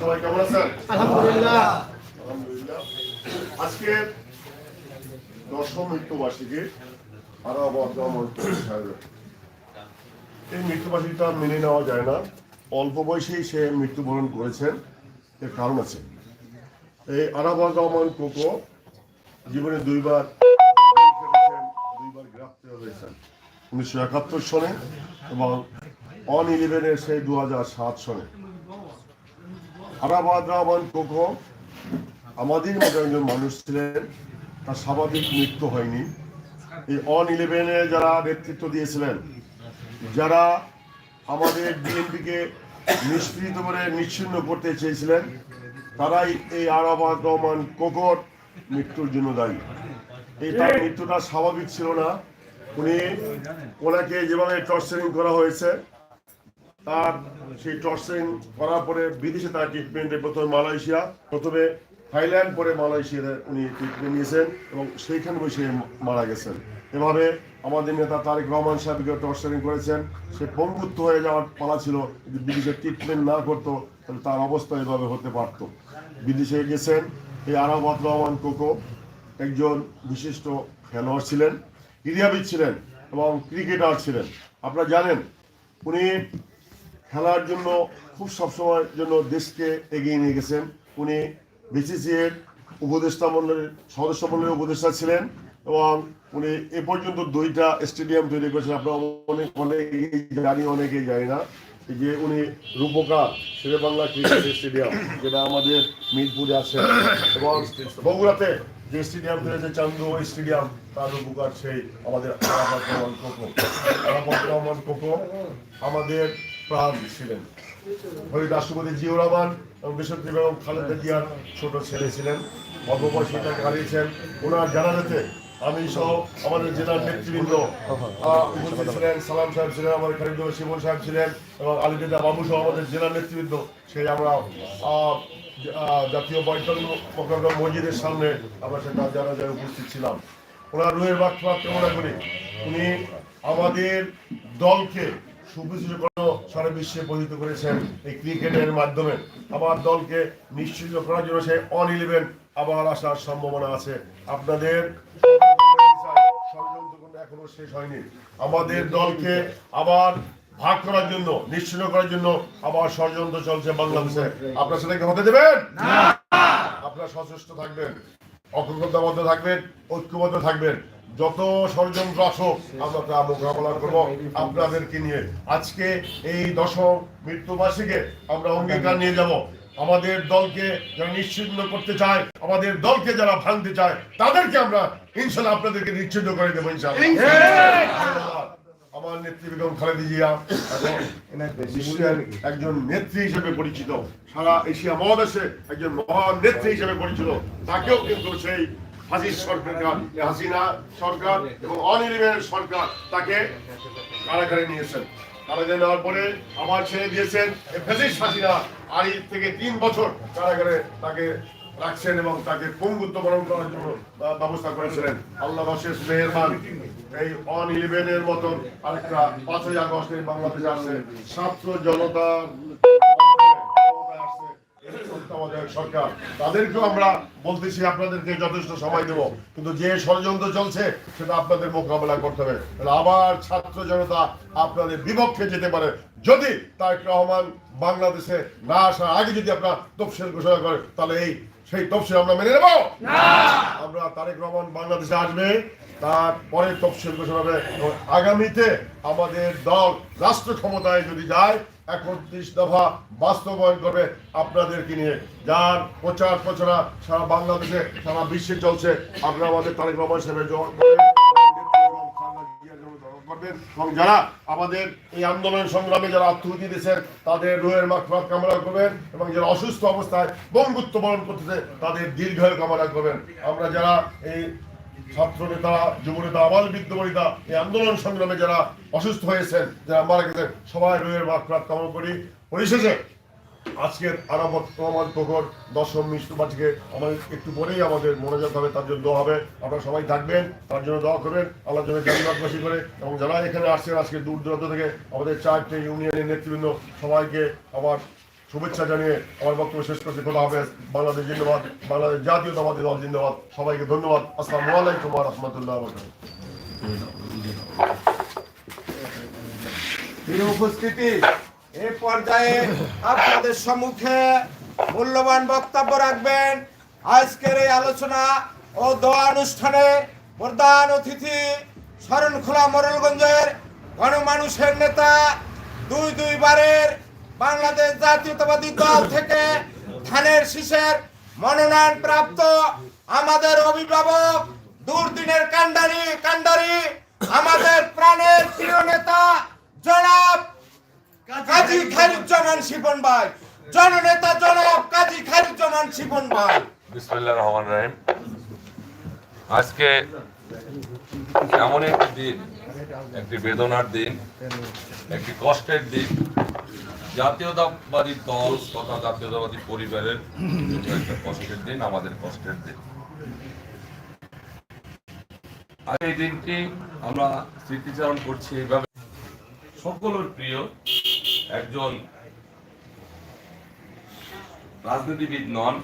সবাই কেমন আছেন? আলহামদুলিল্লাহ। আলহামদুলিল্লাহ। আজকে দশম মৃত্যুবার্ষিকী আরও বর্তমান এই মৃত্যুবার্ষিকীটা মেনে নেওয়া যায় না। অল্প বয়সেই সে মৃত্যুবরণ করেছেন এর কারণ আছে। এই আরাবাদ রহমান কোকো জীবনে দুইবার দুইবার হয়েছেন। উনিশশো একাত্তর সনে এবং অন ইলেভেনের সেই দু হাজার সাত সনে। আরাবাদ রহমান কোকো আমাদের মতো একজন মানুষ ছিলেন। তার স্বাভাবিক মৃত্যু হয়নি। এই অন ইলেভেনে যারা নেতৃত্ব দিয়েছিলেন, যারা আমাদের বিএনপিকে নিষ্পৃত করে নিচ্ছিন্ন করতে চেয়েছিলেন, তারাই এই আরাবাদ রহমান কোকর মৃত্যুর জন্য দায়ী। এই তার মৃত্যুটা স্বাভাবিক ছিল না। উনি ওনাকে যেভাবে টর্চারিং করা হয়েছে তার সেই টর্চারিং করার পরে বিদেশে তার ট্রিটমেন্টে প্রথমে মালয়েশিয়া, প্রথমে থাইল্যান্ড, পরে মালয়েশিয়াতে উনি ট্রিটমেন্ট নিয়েছেন এবং সেইখানে বসে মারা গেছেন। এভাবে আমাদের নেতা তারেক রহমান সাহেবকে টর্চারিং করেছেন। সে পঙ্গুত্ব হয়ে যাওয়ার পালা ছিল, যদি বিদেশে ট্রিটমেন্ট না করতো, তাহলে তার অবস্থা এভাবে হতে পারতো। বিদেশে গেছেন এই আরাবাদ রহমান কোকো একজন বিশিষ্ট খেলোয়াড় ছিলেন ক্রীড়াবিদ ছিলেন এবং ক্রিকেটার ছিলেন। আপনারা জানেন, উনি খেলার জন্য খুব সবসময়ের জন্য দেশকে এগিয়ে নিয়ে গেছেন। উনি বিসিসি এর উপদেষ্টা মন্ডলীর সদস্য মন্ডলীর উপদেষ্টা ছিলেন এবং উনি এ পর্যন্ত দুইটা স্টেডিয়াম তৈরি করেছেন। আপনারা অনেক অনেকেই জানি অনেকেই জানি না। যে উনি রূপকার শেরে বাংলা ক্রিকেট স্টেডিয়াম যেটা আমাদের মিরপুরে আছে। এবং বগুড়াতে যে স্টেডিয়াম তৈরি হয়েছে, চান্দু স্টেডিয়াম তার রূপকার সেই আমাদের রহমান কোকো রহমান কোকো আমাদের প্রাণ ছিলেন। ওই রাষ্ট্রপতি জিয়াউর রহমান এবং দেশত্রী বেগম খালেদা জিয়ার ছোট ছেলে ছিলেন। অল্প বয়সে হারিয়েছেন ওনার জানাজাতে আমি সহ আমাদের জেলার নেতৃবৃন্দ উপস্থিত ছিলেন, সালাম সাহেব ছিলেন, আমাদের খালিদুল শিবন সাহেব ছিলেন এবং আলিদেদা বাবু সহ আমাদের জেলার নেতৃবৃন্দ, সেই আমরা জাতীয় বৈঠক মোকাবিলা মসজিদের সামনে আমরা সেটা জানাজায় উপস্থিত ছিলাম। ওনার রুহের বাক্য কামনা করি উনি আমাদের দলকে সুবিচ্ছিন্ন সারা বিশ্বে পরিচিত করেছেন এই ক্রিকেটের মাধ্যমে। আমার দলকে নিশ্চিত করার জন্য সে অন ইলেভেন আবার আসার সম্ভাবনা আছে। আপনাদের এখনও শেষ হয়নি। আমাদের দলকে আবার ভাগ করার জন্য নিশ্চিন্ন করার জন্য আবার ষড়যন্ত্র চলছে বাংলাদেশে। আপনার সেটাকে হতে দেবেন? আপনারা সচেষ্ট থাকবেন অকৃতবদ্ধ থাকবেন ঐক্যবদ্ধ থাকবেন। যত ষড়যন্ত্র আসুক, আমরা তা মোকাবেলা করব আপনাদেরকে নিয়ে। আজকে এই দশম মৃত্যুবার্ষিকে আমরা অঙ্গীকার নিয়ে যাব। আমাদের দলকে যারা নিশ্চিন্ন করতে চায়, আমাদের দলকে যারা ভাঙতে চায়, তাদেরকে আমরা ইনশাল্লাহ আপনাদেরকে নিশ্চিন্ন করে দেবো ইনশাল্লাহ। আমার নেত্রী বেগম খালেদা জিয়া বিশ্বের একজন নেত্রী হিসেবে পরিচিত। সারা এশিয়া মহাদেশে একজন মহান নেত্রী হিসেবে পরিচিত। তাকেও কিন্তু সেই হাসির সরকার, হাসিনা সরকার এবং অনির্বের সরকার তাকে কারাগারে নিয়েছেন। কারাগারে নেওয়ার পরে আমার ছেড়ে দিয়েছেন। ফেসিস হাসিনা আড়ি থেকে তিন বছর কারাগারে তাকে রাখছেন এবং তাকে পঙ্গুত্ব বরণ করার জন্য ব্যবস্থা করেছিলেন। আল্লাহ শেষ মেহরবান। এই অন ইলেভেনের মতন আরেকটা পাঁচই আগস্ট বাংলাদেশে আসছে। ছাত্র জনতা তত্ত্বাবধায়ক সরকার। তাদেরকেও আমরা বলতেছি আপনাদেরকে যথেষ্ট সময় দেব। কিন্তু যে ষড়যন্ত্র চলছে সেটা আপনাদের মোকাবেলা করতে হবে। তাহলে আবার ছাত্র জনতা আপনাদের বিপক্ষে যেতে পারে। যদি তারেক রহমান বাংলাদেশে না আসার আগে যদি আপনার তফসিল ঘোষণা করে তাহলে এই সেই তফসিল আমরা মেনে নেব? আমরা তারেক রহমান বাংলাদেশে আসবে তারপরে তফসিল ঘোষণা হবে। আগামীতে আমাদের দল রাষ্ট্র ক্ষমতায় যদি যায় একত্রিশ দফা বাস্তবায়ন করবে আপনাদেরকে নিয়ে যার প্রচার প্রচারা সারা বাংলাদেশে, সারা বিশ্বে চলছে আপনারা আমাদের তারেক করবেন। করবেন, এবং যারা আমাদের এই আন্দোলন সংগ্রামে যারা আত্মহতি দিয়েছেন, তাদের রুহের মাকফাত কামনা করবেন, এবং যারা অসুস্থ অবস্থায় বঙ্গুত্ব বরণ করতেছে, তাদের দীর্ঘায়ু কামনা করবেন আমরা যারা এই ছাত্র নেতা যুব নেতা আবাল বৃদ্ধ বনিতা এই আন্দোলন সংগ্রামে যারা অসুস্থ হয়েছেন, যারা মারা গেছেন, সবাই রুহের মাকফাত কামনা করি। পরিশেষে আজকের আরামত রহমান প্রখর দশম মৃত্যুবার্ষিকে আমাদের একটু পরেই আমাদের মনোযোগ হবে, তার জন্য হবে। আপনারা সবাই থাকবেন, তার জন্য দোয়া করবেন। আল্লাহর জন্য জানিবাদবাসী করে এবং যারা এখানে আসছেন আজকে দূর দূরান্ত থেকে, আমাদের চারটে ইউনিয়নের নেতৃবৃন্দ সবাইকে আবার শুভেচ্ছা জানিয়ে আমার বক্তব্য শেষ করছি। খোদা হাফেজ। বাংলাদেশ জিন্দাবাদ। বাংলাদেশ জাতীয়তাবাদী দল জিন্দাবাদ। সবাইকে ধন্যবাদ। আসসালামু আলাইকুম রাহমাতুল্লাহ উপস্থিতি, এ পর্যায়ে আপনাদের সম্মুখে মূল্যবান বক্তব্য রাখবেন। আজকের এই আলোচনা ও দোয়া অনুষ্ঠানে প্রধান অতিথি শরণখোলা মোরেলগঞ্জের গণমানুষের নেতা, দুই দুইবারের বাংলাদেশ জাতীয়তাবাদী দল থেকে ধানের শীষের মনোনয়ন প্রাপ্ত আমাদের অভিভাবক দুর্দিনের কান্ডারি কান্ডারি আমাদের প্রাণের প্রিয় নেতা জনাব কাজী খায়রুজ্জামান শিপন ভাই, জননেতা জনাব কাজী খায়রুজ্জামান শিপন ভাই। বিসমুল্লাহ রহমান রহিম। আজকে এমন একটি দিন, একটি বেদনার দিন, একটি কষ্টের দিন। জাতীয়তাবাদী দল তথা জাতীয়তাবাদী পরিবারের কষ্টের দিন, আমাদের কষ্টের দিন। আর এই দিনটি আমরা স্মৃতিচারণ করছি এইভাবে। সকলের প্রিয় একজন রাজনীতিবিদ নন